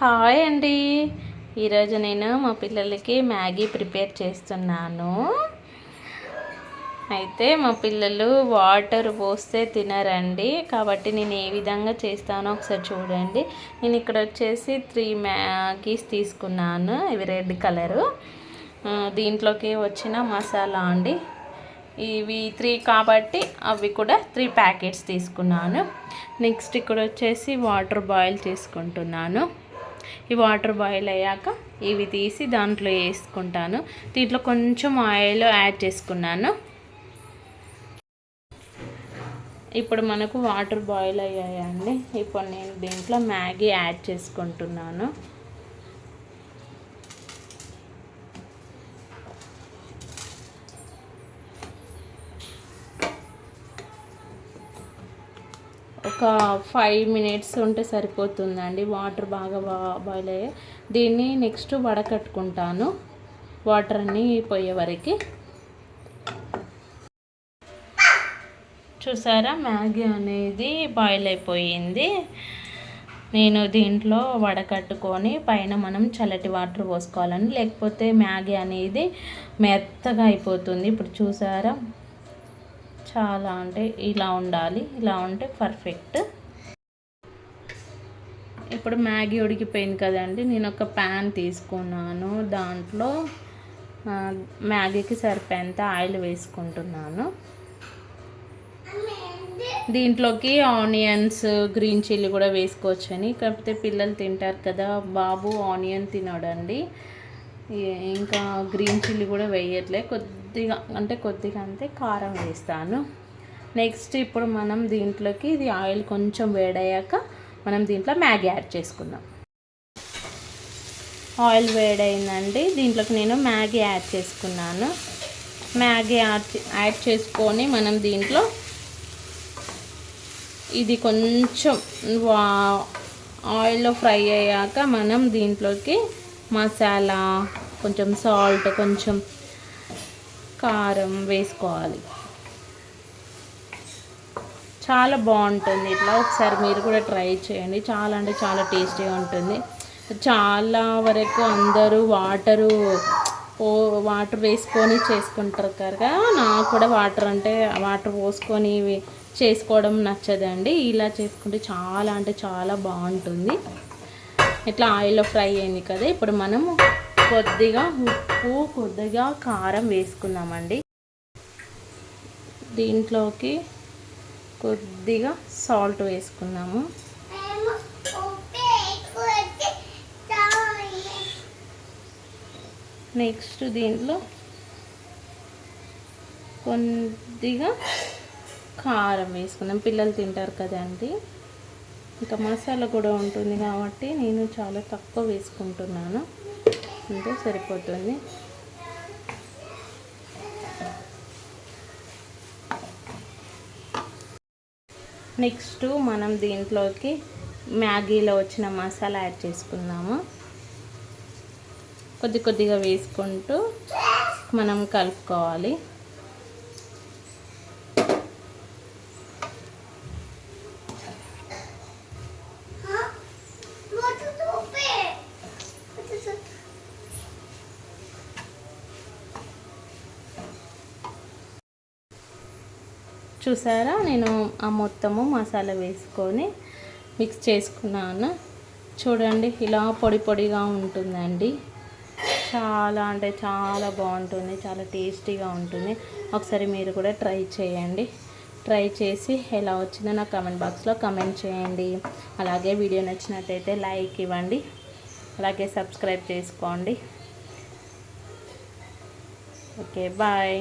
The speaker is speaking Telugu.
హాయ్ అండి. ఈరోజు నేను మా పిల్లలకి మ్యాగీ ప్రిపేర్ చేస్తున్నాను. అయితే మా పిల్లలు వాటర్ పోస్తే తినరండి. కాబట్టి నేను ఏ విధంగా చేస్తానో ఒకసారి చూడండి. నేను ఇక్కడ వచ్చేసి త్రీ మ్యాగీస్ తీసుకున్నాను. ఇవి రెడ్ కలరు. దీంట్లోకి వచ్చిన మసాలా అండి. ఇవి త్రీ కాబట్టి అవి కూడా త్రీ ప్యాకెట్స్ తీసుకున్నాను. నెక్స్ట్ ఇక్కడ వచ్చేసి వాటర్ బాయిల్ చేసుకుంటున్నాను. ఈ వాటర్ బాయిల్ అయ్యాక ఇవి తీసి దాంట్లో వేసుకుంటాను. దీంట్లో కొంచెం ఆయిల్ యాడ్ చేసుకున్నాను. ఇప్పుడు మనకు వాటర్ బాయిల్ అయ్యాయండి. ఇప్పుడు నేను దీంట్లో మ్యాగీ యాడ్ చేసుకుంటున్నాను. ఒక ఫైవ్ మినిట్స్ ఉంటే సరిపోతుందండి. వాటర్ బాగా బాయిల్ అయ్యాయి దీన్ని నెక్స్ట్ వడకట్టుకుంటాను. వాటర్ అన్నీ పోయే వరకు. చూసారా? మ్యాగీ అనేది బాయిల్ అయిపోయింది. నేను దీంట్లో వడకట్టుకొని పైన మనం చల్లటి వాటర్ పోసుకోవాలని లేకపోతే మ్యాగీ అనేది మెత్తగా అయిపోతుంది. ఇప్పుడు చూసారా? చాలా అంటే ఇలా ఉండాలి ఇలా ఉంటే పర్ఫెక్ట్ ఇప్పుడు మ్యాగీ ఉడికిపోయింది కదండి నేను ఒక ప్యాన్ తీసుకున్నాను. దాంట్లో మ్యాగీకి సరిపోయేంత ఆయిల్ వేసుకుంటున్నాను. దీంట్లోకి ఆనియన్స్ గ్రీన్ చిల్లీ కూడా వేసుకోవచ్చని. కాకపోతే పిల్లలు తింటారు కదా బాబు ఆనియన్ తినడండి. ఇంకా గ్రీన్ చిల్లీ కూడా వేయట్లే. కొద్దిగా అంటే కొద్దిగా అంతే కారం వేస్తాను. నెక్స్ట్ ఇప్పుడు మనం దీంట్లోకి ఇది ఆయిల్ కొంచెం వేడయ్యాక మనం దీంట్లో మ్యాగీ యాడ్ చేసుకుందాం. ఆయిల్ వేడైందండి. దీంట్లోకి నేను మ్యాగీ యాడ్ చేసుకున్నాను. మ్యాగీ యాడ్ యాడ్ చేసుకొని మనం దీంట్లో ఇది కొంచెం ఆయిల్లో ఫ్రై అయ్యాక మనం దీంట్లోకి మసాలా కొంచెం సాల్ట్ కొంచెం కారం వేసుకోవాలి. చాలా బాగుంటుంది. ఇట్లా ఒకసారి మీరు కూడా ట్రై చేయండి. చాలా అంటే చాలా టేస్టీగా ఉంటుంది. చాలా వరకు అందరూ వాటరు పో వాటర్ వేసుకొని చేసుకుంటారు కదా. నాకు కూడా వాటర్ అంటే వాటర్ పోసుకొని చేసుకోవడం నచ్చదండి. ఇలా చేసుకుంటే చాలా అంటే చాలా బాగుంటుంది. ఇట్లా ఆయిల్లో ఫ్రై అయింది కదా ఇప్పుడు మనము కొద్దిగా ఉప్పు కొద్దిగా కారం వేసుకుందామండి. దీంట్లోకి కొద్దిగా సాల్ట్ వేసుకున్నాము నెక్స్ట్ దీంట్లో కొద్దిగా కారం వేసుకుందాం. పిల్లలు తింటారు కదండి. ఇంకా మసాలా కూడా ఉంటుంది కాబట్టి నేను చాలా తక్కువ వేసుకుంటున్నాను. అంతే సరిపోతుంది. నెక్స్ట్ మనం దీంట్లోకి మ్యాగీలో వచ్చిన మసాలా యాడ్ చేసుకుందాము. కొద్ది కొద్దిగా వేసుకుంటూ మనం కలుపుకోవాలి. చూసారా? నేను ఆ మొత్తము మసాలా వేసుకొని మిక్స్ చేసుకున్నాను. చూడండి ఇలా పొడి పొడిగా ఉంటుందండి. చాలా అంటే చాలా బాగుంటుంది చాలా టేస్టీగా ఉంటుంది. ఒకసారి మీరు కూడా ట్రై చేయండి. ట్రై చేసి ఎలా వచ్చిందో నా కమెంట్ బాక్స్లో కమెంట్ చేయండి. అలాగే వీడియో నచ్చినట్టయితే లైక్ ఇవ్వండి. అలాగే సబ్స్క్రైబ్ చేసుకోండి. Okay bye.